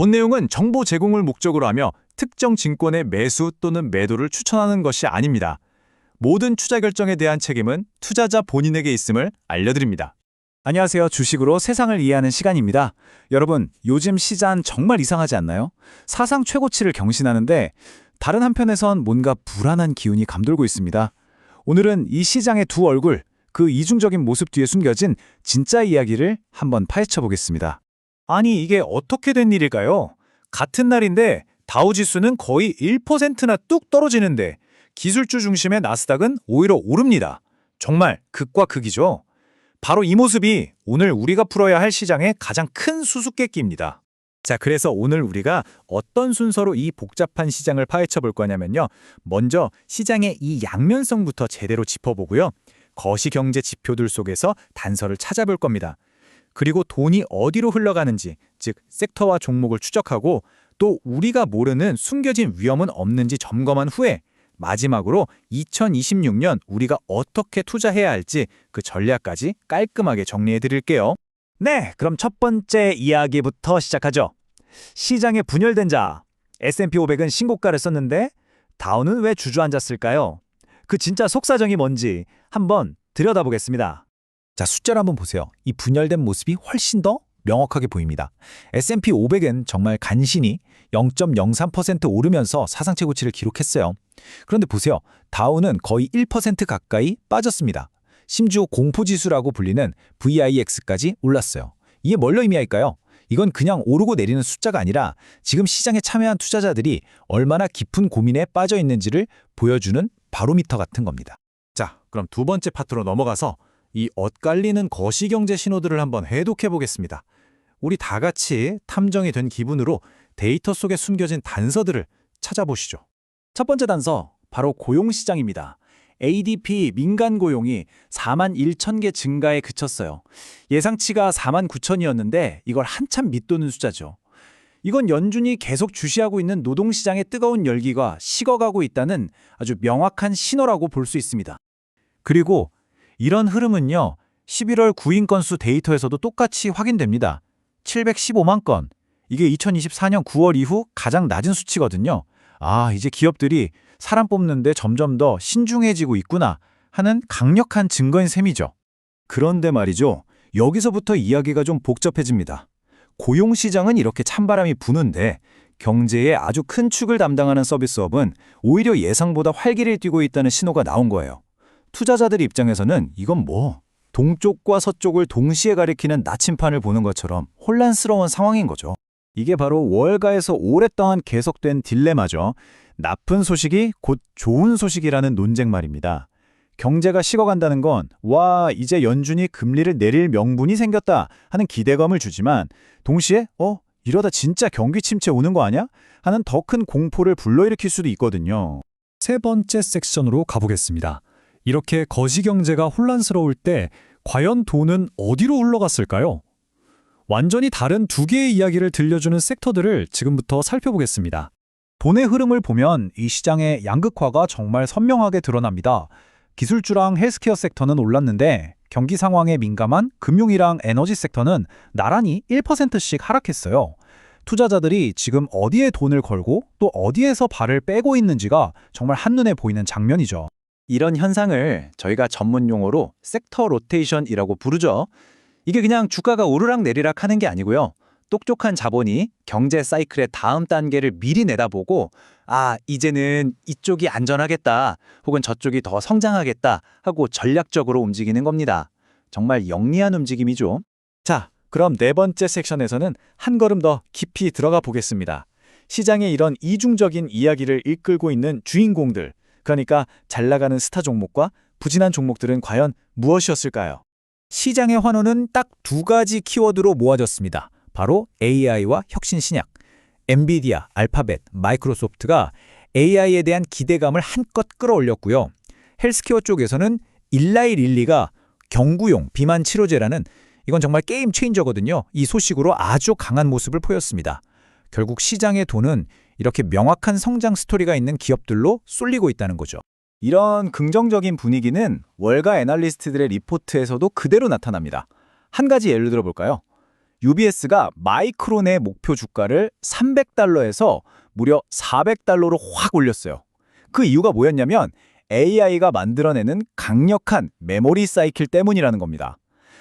본 내용은 정보 제공을 목적으로 하며 특정 증권의 매수 또는 매도를 추천하는 것이 아닙니다. 모든 투자 결정에 대한 책임은 투자자 본인에게 있음을 알려드립니다. 안녕하세요. 주식으로 세상을 이해하는 시간입니다. 여러분, 요즘 시장 정말 이상하지 않나요? 사상 최고치를 경신하는데 다른 한편에선 뭔가 불안한 기운이 감돌고 있습니다. 오늘은 이 시장의 두 얼굴, 그 이중적인 모습 뒤에 숨겨진 진짜 이야기를 한번 파헤쳐 보겠습니다. 아니, 이게 어떻게 된 일일까요? 같은 날인데 다우 지수는 거의 1%나 뚝 떨어지는데 기술주 중심의 나스닥은 오히려 오릅니다. 정말 극과 극이죠. 바로 이 모습이 오늘 우리가 풀어야 할 시장의 가장 큰 수수께끼입니다. 자, 그래서 오늘 우리가 어떤 순서로 이 복잡한 시장을 파헤쳐 볼 거냐면요. 먼저 시장의 이 양면성부터 제대로 짚어보고요. 거시경제 지표들 속에서 단서를 찾아볼 겁니다. 그리고 돈이 어디로 흘러가는지, 즉 섹터와 종목을 추적하고 또 우리가 모르는 숨겨진 위험은 없는지 점검한 후에 마지막으로 2026년 우리가 어떻게 투자해야 할지 그 전략까지 깔끔하게 정리해 드릴게요. 네, 그럼 첫 번째 이야기부터 시작하죠. 시장에 분열된 자. S&P 500은 신고가를 썼는데 다우는 왜 주저앉았을까요? 그 진짜 속사정이 뭔지 한번 들여다보겠습니다. 자, 숫자를 한번 보세요. 이 분열된 모습이 훨씬 더 명확하게 보입니다. S&P 500은 정말 간신히 0.03% 오르면서 사상 최고치를 기록했어요. 그런데 보세요. 다우는 거의 1% 가까이 빠졌습니다. 심지어 공포지수라고 불리는 VIX까지 올랐어요. 이게 뭘 의미할까요? 이건 그냥 오르고 내리는 숫자가 아니라 지금 시장에 참여한 투자자들이 얼마나 깊은 고민에 빠져 있는지를 보여주는 바로미터 같은 겁니다. 자, 그럼 두 번째 파트로 넘어가서 이 엇갈리는 거시경제 신호들을 한번 해독해 보겠습니다. 우리 다 같이 탐정이 된 기분으로 데이터 속에 숨겨진 단서들을 찾아보시죠. 첫 번째 단서, 바로 고용시장입니다. ADP 민간 고용이 4만 1천 개 증가에 그쳤어요. 예상치가 4만 9천이었는데 이걸 한참 밑도는 숫자죠. 이건 연준이 계속 주시하고 있는 노동시장의 뜨거운 열기가 식어가고 있다는 아주 명확한 신호라고 볼 수 있습니다. 그리고 이런 흐름은요, 11월 구인 건수 데이터에서도 똑같이 확인됩니다. 715만 건. 이게 2024년 9월 이후 가장 낮은 수치거든요. 아, 이제 기업들이 사람 뽑는데 점점 더 신중해지고 있구나 하는 강력한 증거인 셈이죠. 그런데 말이죠. 여기서부터 이야기가 좀 복잡해집니다. 고용시장은 이렇게 찬바람이 부는데 경제의 아주 큰 축을 담당하는 서비스업은 오히려 예상보다 활기를 띠고 있다는 신호가 나온 거예요. 투자자들 입장에서는 이건 뭐 동쪽과 서쪽을 동시에 가리키는 나침판을 보는 것처럼 혼란스러운 상황인 거죠. 이게 바로 월가에서 오랫동안 계속된 딜레마죠. 나쁜 소식이 곧 좋은 소식이라는 논쟁 말입니다. 경제가 식어간다는 건, 와, 이제 연준이 금리를 내릴 명분이 생겼다 하는 기대감을 주지만, 동시에, 어, 이러다 진짜 경기 침체 오는 거 아니야? 하는 더 큰 공포를 불러일으킬 수도 있거든요. 세 번째 섹션으로 가보겠습니다. 이렇게 거시 경제가 혼란스러울 때 과연 돈은 어디로 흘러갔을까요? 완전히 다른 두 개의 이야기를 들려주는 섹터들을 지금부터 살펴보겠습니다. 돈의 흐름을 보면 이 시장의 양극화가 정말 선명하게 드러납니다. 기술주랑 헬스케어 섹터는 올랐는데 경기 상황에 민감한 금융이랑 에너지 섹터는 나란히 1%씩 하락했어요. 투자자들이 지금 어디에 돈을 걸고 또 어디에서 발을 빼고 있는지가 정말 한눈에 보이는 장면이죠. 이런 현상을 저희가 전문 용어로 섹터 로테이션이라고 부르죠. 이게 그냥 주가가 오르락 내리락 하는 게 아니고요. 똑똑한 자본이 경제 사이클의 다음 단계를 미리 내다보고 아, 이제는 이쪽이 안전하겠다 혹은 저쪽이 더 성장하겠다 하고 전략적으로 움직이는 겁니다. 정말 영리한 움직임이죠. 자, 그럼 네 번째 섹션에서는 한 걸음 더 깊이 들어가 보겠습니다. 시장의 이런 이중적인 이야기를 이끌고 있는 주인공들, 그러니까 잘 나가는 스타 종목과 부진한 종목들은 과연 무엇이었을까요? 시장의 환호는 딱 두 가지 키워드로 모아졌습니다. 바로 AI와 혁신 신약. 엔비디아, 알파벳, 마이크로소프트가 AI에 대한 기대감을 한껏 끌어올렸고요. 헬스케어 쪽에서는 일라이 릴리가 경구용 비만 치료제라는 이건 정말 게임 체인저거든요. 이 소식으로 아주 강한 모습을 보였습니다. 결국 시장의 돈은 이렇게 명확한 성장 스토리가 있는 기업들로 쏠리고 있다는 거죠. 이런 긍정적인 분위기는 월가 애널리스트들의 리포트에서도 그대로 나타납니다. 한 가지 예를 들어 볼까요? UBS가 마이크론의 목표 주가를 300달러에서 무려 400달러로 확 올렸어요. 그 이유가 뭐였냐면 AI가 만들어내는 강력한 메모리 사이클 때문이라는 겁니다.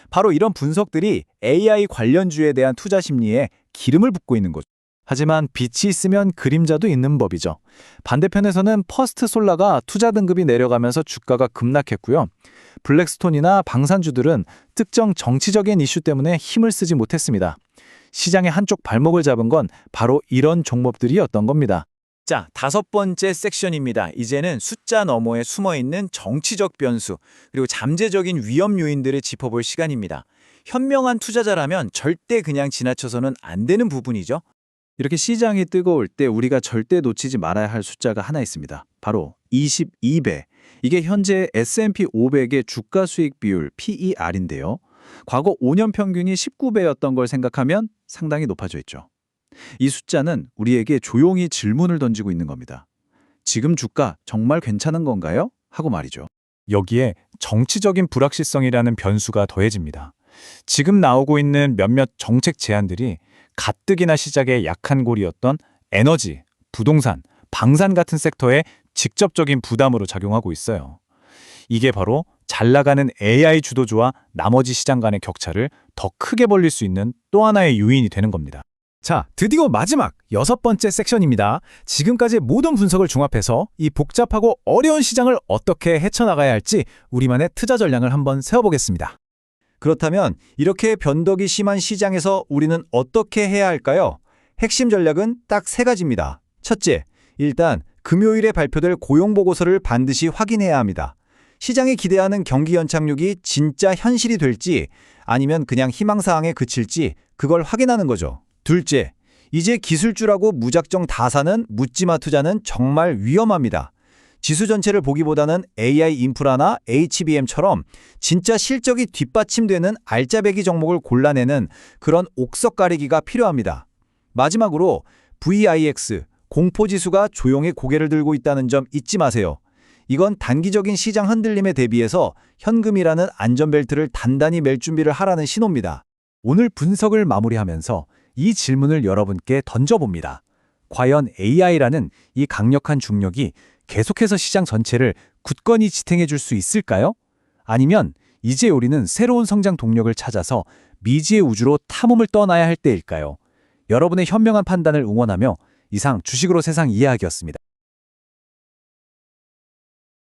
바로 이런 분석들이 AI 관련주에 대한 투자 심리에 기름을 붓고 있는 거죠. 하지만 빛이 있으면 그림자도 있는 법이죠. 반대편에서는 퍼스트 솔라가 투자 등급이 내려가면서 주가가 급락했고요. 블랙스톤이나 방산주들은 특정 정치적인 이슈 때문에 힘을 쓰지 못했습니다. 시장의 한쪽 발목을 잡은 건 바로 이런 종목들이었던 겁니다. 자, 다섯 번째 섹션입니다. 이제는 숫자 너머에 숨어 있는 정치적 변수, 그리고 잠재적인 위험 요인들을 짚어볼 시간입니다. 현명한 투자자라면 절대 그냥 지나쳐서는 안 되는 부분이죠. 이렇게 시장이 뜨거울 때 우리가 절대 놓치지 말아야 할 숫자가 하나 있습니다. 바로 22배. 이게 현재 S&P 500의 주가 수익 비율 PER인데요. 과거 5년 평균이 19배였던 걸 생각하면 상당히 높아져 있죠. 이 숫자는 우리에게 조용히 질문을 던지고 있는 겁니다. 지금 주가 정말 괜찮은 건가요? 하고 말이죠. 여기에 정치적인 불확실성이라는 변수가 더해집니다. 지금 나오고 있는 몇몇 정책 제안들이 가뜩이나 시작에 약한 골이었던 에너지, 부동산, 방산 같은 섹터에 직접적인 부담으로 작용하고 있어요. 이게 바로 잘 나가는 AI 주도주와 나머지 시장 간의 격차를 더 크게 벌릴 수 있는 또 하나의 요인이 되는 겁니다. 자, 드디어 마지막 여섯 번째 섹션입니다. 지금까지 모든 분석을 종합해서 이 복잡하고 어려운 시장을 어떻게 헤쳐나가야 할지 우리만의 투자 전략을 한번 세워보겠습니다. 그렇다면 이렇게 변덕이 심한 시장에서 우리는 어떻게 해야 할까요? 핵심 전략은 딱 세 가지입니다. 첫째, 일단 금요일에 발표될 고용보고서를 반드시 확인해야 합니다. 시장이 기대하는 경기 연착륙이 진짜 현실이 될지 아니면 그냥 희망사항에 그칠지 그걸 확인하는 거죠. 둘째, 이제 기술주라고 무작정 다 사는 묻지마 투자는 정말 위험합니다. 지수 전체를 보기보다는 AI 인프라나 HBM처럼 진짜 실적이 뒷받침되는 알짜배기 종목을 골라내는 그런 옥석 가리기가 필요합니다. 마지막으로 VIX, 공포지수가 조용히 고개를 들고 있다는 점 잊지 마세요. 이건 단기적인 시장 흔들림에 대비해서 현금이라는 안전벨트를 단단히 멜 준비를 하라는 신호입니다. 오늘 분석을 마무리하면서 이 질문을 여러분께 던져봅니다. 과연 AI라는 이 강력한 중력이 계속해서 시장 전체를 굳건히 지탱해 줄 수 있을까요? 아니면 이제 우리는 새로운 성장 동력을 찾아서 미지의 우주로 탐험을 떠나야 할 때일까요? 여러분의 현명한 판단을 응원하며 이상 주식으로 세상 이야기였습니다.